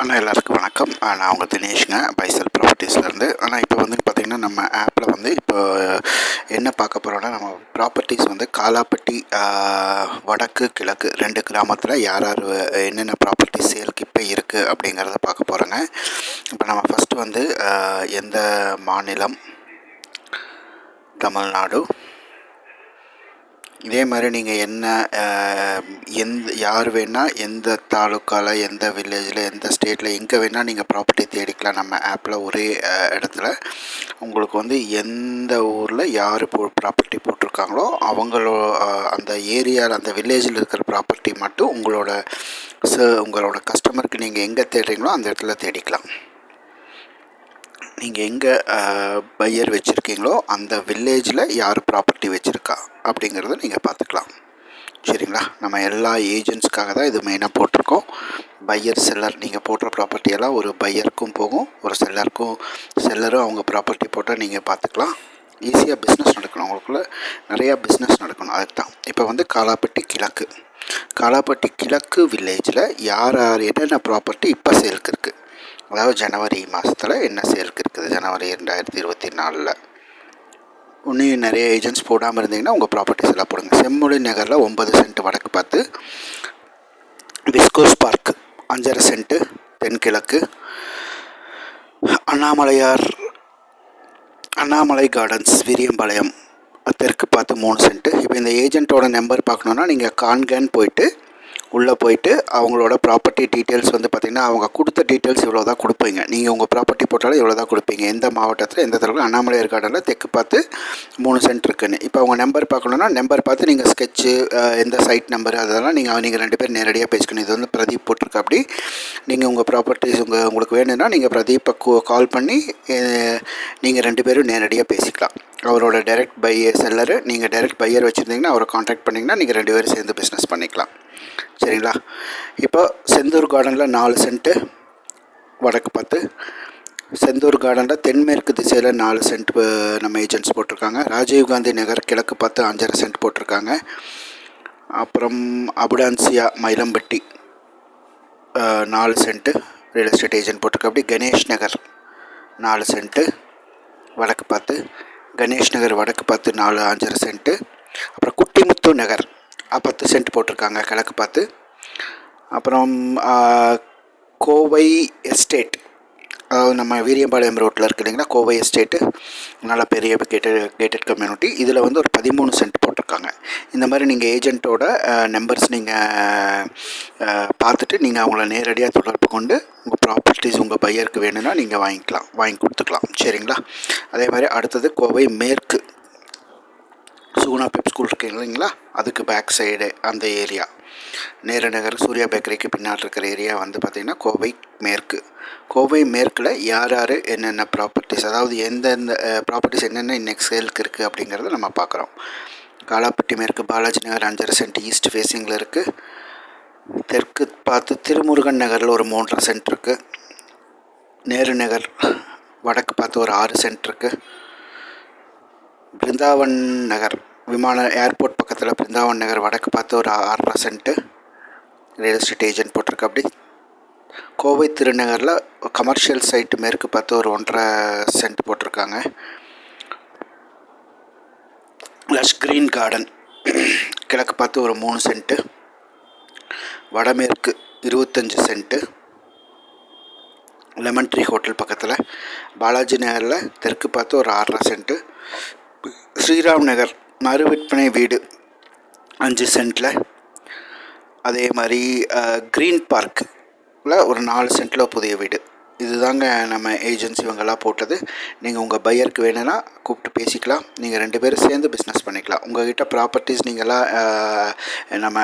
அண்ணா எல்லாருக்கும் வணக்கம். நான் உங்கள் தினேஷுங்க பைசல் ப்ராப்பர்ட்டிஸ்லேருந்து. ஆனால் இப்போ வந்து பார்த்திங்கன்னா நம்ம ஆப்பில் வந்து இப்போ என்ன பார்க்க போகிறோன்னா நம்ம ப்ராப்பர்ட்டிஸ் வந்து காலாப்பட்டி வடக்கு கிழக்கு ரெண்டு கிராமத்தில் யார் யார் என்னென்ன ப்ராப்பர்ட்டி சேலுக்கு இப்போ இருக்குது அப்படிங்கிறத பார்க்க போகிறோங்க இப்போ நம்ம ஃபஸ்ட்டு வந்து எந்த மாநிலம்? தமிழ்நாடு. இதே மாதிரி நீங்கள் என்ன எந்த யார் வேணால் எந்த தாலுக்காவில் எந்த வில்லேஜில் எந்த ஸ்டேட்டில் எங்கே வேணால் நீங்கள் ப்ராப்பர்ட்டி தேடிக்கலாம். நம்ம ஆப்பில் ஒரே இடத்துல. உங்களுக்கு வந்து எந்த ஊரில் யார் போ ப்ராப்பர்ட்டி போட்டிருக்காங்களோ அவங்களோ அந்த ஏரியாவில் அந்த வில்லேஜில் இருக்கிற ப்ராப்பர்ட்டி மட்டும் உங்களோட ச உங்களோட கஸ்டமருக்கு நீங்கள் எங்கே தேடுறீங்களோ அந்த இடத்துல தேடிக்கலாம். நீங்கள் எங்கே பையர் வச்சுருக்கீங்களோ அந்த வில்லேஜில் யார் ப்ராப்பர்ட்டி வச்சுருக்கா அப்படிங்கிறத நீங்கள் பார்த்துக்கலாம் சரிங்களா? நம்ம எல்லா ஏஜென்ட்ஸ்க்காக தான் இது மெயினாக போட்டிருக்கோம். பையர் செல்லர் நீங்கள் போடுற ப்ராப்பர்ட்டியெல்லாம் ஒரு பையருக்கும் போகும். ஒரு செல்லருக்கும் செல்லரும் அவங்க ப்ராப்பர்ட்டி போட்டால் நீங்கள் பார்த்துக்கலாம் ஈஸியாக பிஸ்னஸ் நடக்கணும். அவங்களுக்குள்ள நிறையா பிஸ்னஸ் நடக்கணும். அதுக்கு தான் இப்போ வந்து காலாப்பட்டி கிழக்கு. காலாப்பட்டி கிழக்கு வில்லேஜில் யார் யார் என்னென்ன ப்ராப்பர்ட்டி இப்போ சேலுக்கு இருக்குது அதாவது ஜனவரி மாதத்தில் என்ன சேல்க்கு இருக்குது? ஜனவரி ரெண்டாயிரத்தி இருபத்தி நாலில். இன்னும் நிறைய ஏஜென்ட்ஸ் போடாமல் இருந்தீங்கன்னா உங்கள் ப்ராப்பர்ட்டிஸ் எல்லாம் போடுங்க. செம்மொழி நகரில் ஒன்பது சென்ட் வடக்கு பார்த்து விஸ்கோஸ் பார்க் அஞ்சரை சென்ட்டு தென்கிழக்கு அண்ணாமலையார் அண்ணாமலை கார்டன்ஸ் விரியம்பாளையம் தெற்கு பார்த்து மூணு சென்ட்டு இப்போ இந்த ஏஜென்ட்டோட நம்பர் பார்க்கணுன்னா நீங்கள் கான்கேன் போயிட்டு உள்ளே போயிட்டு அவங்களோட ப்ராப்பர்ட்டி டீட்டெயில்ஸ் வந்து பார்த்திங்கன்னா அவங்க கொடுத்த டீட்டெயில்ஸ் இவ்வளோ தான் கொடுப்பீங்க. நீங்கள் உங்கள் ப்ராப்பர்ட்டி போட்டாலும் இவ்வளோ தான் கொடுப்பீங்க. எந்த மாவட்டத்தில் எந்த தடவை அண்ணாமலையார் கார்டனில் தெற்கு பார்த்து மூணு சென்ட் இருக்குன்னு. இப்போ அவங்க நம்பர் பார்க்கணுன்னா நம்பர் பார்த்து நீங்கள் ஸ்கெட்சு எந்த சைட் நம்பர் அதெல்லாம் நீங்கள் நீங்கள் ரெண்டு பேர் நேரடியாக பேசிக்கணும். இது வந்து பிரதீப் போட்டிருக்க அப்படி. நீங்கள் உங்கள் ப்ராப்பர்ட்டிஸ் உங்கள் உங்களுக்கு வேணும்னா நீங்கள் பிரதீப்பை கால் பண்ணி நீங்கள் ரெண்டு பேரும் நேரடியாக பேசிக்கலாம். அவரோட டைரக்ட் பை செல்லரு நீங்கள் டைரக்ட் பையர் வச்சுருந்தீங்கன்னா அவரை காண்டாக்ட் பண்ணிங்கன்னா நீங்கள் ரெண்டு பேரும் சேர்ந்து பிஸ்னஸ் பண்ணிக்கலாம். சரிங்களா? இப்போ செந்தூர் கார்டனில் நாலு சென்ட்டு வடக்கு பார்த்து செந்தூர் கார்டனில் தென்மேற்கு திசையில் நாலு சென்ட் நம்ம ஏஜென்ட்ஸ் போட்டிருக்காங்க. ராஜீவ்காந்தி நகர் கிழக்கு பார்த்து அஞ்சரை சென்ட் போட்டிருக்காங்க. அப்புறம் அபுடான்சியா மயிலம்பட்டி நாலு சென்ட்டு ரியல் எஸ்டேட் ஏஜென்ட் போட்டிருக்க அப்படி கணேஷ் நகர் நாலு சென்ட்டு வடக்கு பார்த்து கணேஷ் நகர் வடக்கு பார்த்து நாலு அஞ்சரை சென்ட்டு அப்புறம் குட்டிமுத்து நகர் பத்து சென்ட் போட்டிருக்காங்க கிழக்கு பார்த்து. அப்புறம் கோவை எஸ்டேட். அதாவது நம்ம வீரியம்பாளையம் ரோட்டில் இருக்குது இல்லைங்களா கோவை எஸ்டேட்டு. நல்ல பெரிய கேட்டட் கேட்டட் கம்யூனிட்டி. இதில் வந்து ஒரு பதிமூணு சென்ட் போட்டிருக்காங்க. இந்த மாதிரி நீங்கள் ஏஜென்ட்டோட நம்பர்ஸ் நீங்கள் பார்த்துட்டு நீங்கள் அவங்கள நேரடியாக தொடர்பு கொண்டு உங்கள் ப்ராப்பர்ட்டிஸ் உங்கள் பையருக்கு வேணும்னா நீங்கள் வாங்கிக்கலாம் வாங்கி கொடுத்துக்கலாம். சரிங்களா? அதே மாதிரி அடுத்தது கோவை மேற்கு. சுகுணா பெப் ஸ்கூல் இருக்குது இல்லைங்களா? அதுக்கு பேக் சைடு அந்த ஏரியா நேரு நகர் சூர்யா பேக்கரிக்கு பின்னால் இருக்கிற ஏரியா வந்து பார்த்திங்கன்னா கோவை மேற்கு. கோவை மேற்கில் யார் யார் என்னென்ன ப்ராப்பர்ட்டிஸ் அதாவது எந்தெந்த ப்ராப்பர்ட்டிஸ் என்னென்ன இன்னைக்கு சேலுக்கு இருக்குது அப்படிங்கிறத நம்ம பார்க்குறோம். காலாப்பட்டி மேற்கு பாலாஜி நகர் அஞ்சரை சென்ட் ஈஸ்ட் ஃபேஸிங்கில் இருக்குது தெற்கு பார்த்து திருமுருகன் நகரில் ஒரு மூன்றரை சென்ட் இருக்குது நேரு நகர் வடக்கு பார்த்து ஒரு ஆறு சென்ட் இருக்குது பிருந்தாவன் நகர் விமான ஏர்போர்ட் பக்கத்தில் பிருந்தாவன் நகர் வடக்கு பார்த்து ஒரு ஆறரை சென்ட்டு ரியல் எஸ்டேட் ஏஜென்ட் போட்டிருக்கு அப்படி. கோவை திருநகரில் கமர்ஷியல் சைட்டு மேற்கு பார்த்து ஒரு ஒன்றரை சென்ட் போட்டிருக்காங்க. லஷ் க்ரீன் கார்டன் கிழக்கு பார்த்து ஒரு மூணு சென்ட்டு வடமேற்கு இருபத்தஞ்சி சென்ட்டு லெமன் ட்ரீ ஹோட்டல் பக்கத்தில் பாலாஜி நகரில் தெற்கு பார்த்து ஒரு ஆறரை சென்ட்டு ஸ்ரீராம் நகர் மறுவிற்பனை வீடு அஞ்சு சென்ட்டில் அதே மாதிரி க்ரீன் பார்க்கில் ஒரு நாலு சென்ட்டில் புதிய வீடு. இதுதாங்க நம்ம ஏஜென்சி இவங்கெல்லாம் போட்டது. நீங்கள் உங்கள் பையருக்கு வேணும்னா கூப்பிட்டு பேசிக்கலாம். நீங்கள் ரெண்டு பேரும் சேர்ந்து பிஸ்னஸ் பண்ணிக்கலாம். உங்கள்கிட்ட ப்ராப்பர்ட்டிஸ் நீங்களாம் நம்ம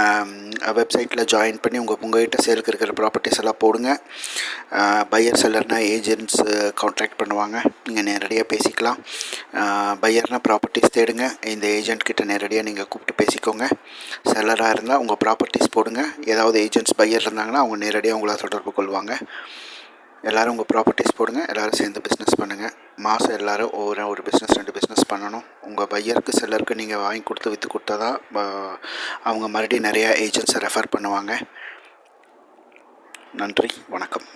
வெப்சைட்டில் ஜாயின் பண்ணி உங்கள் உங்கள்கிட்ட சேலுக்கு இருக்கிற ப்ராப்பர்ட்டிஸ் எல்லாம் போடுங்க. பையர் செல்லர்னால் ஏஜென்ட்ஸ் கான்ட்ராக்ட் பண்ணுவாங்க. நீங்கள் நேரடியாக பேசிக்கலாம். பையர்னால் ப்ராப்பர்ட்டிஸ் தேடுங்க. இந்த ஏஜென்ட் கிட்ட நேரடியாக நீங்கள் கூப்பிட்டு பேசிக்கோங்க. செல்லராக இருந்தால் உங்கள் ப்ராப்பர்ட்டிஸ் போடுங்க. ஏதாவது ஏஜென்ட்ஸ் பையர் இருந்தாங்கன்னா அவங்க நேரடியாக உங்களை தொடர்பு கொள்வாங்க. எல்லோரும் உங்கள் ப்ராப்பர்ட்டிஸ் போடுங்க எல்லோரும் சேர்ந்து பிஸ்னஸ் பண்ணுங்கள் மாதம் எல்லோரும் ஒவ்வொரு ஒரு பிஸ்னஸ் ரெண்டு பிஸ்னஸ் பண்ணணும். உங்கள் பையருக்கு செல்லருக்கு நீங்கள் வாங்கி கொடுத்து விற்று கொடுத்தா தான் அவங்க மறுபடியும் நிறையா ஏஜென்ட்ஸை ரெஃபர் பண்ணுவாங்க. நன்றி வணக்கம்.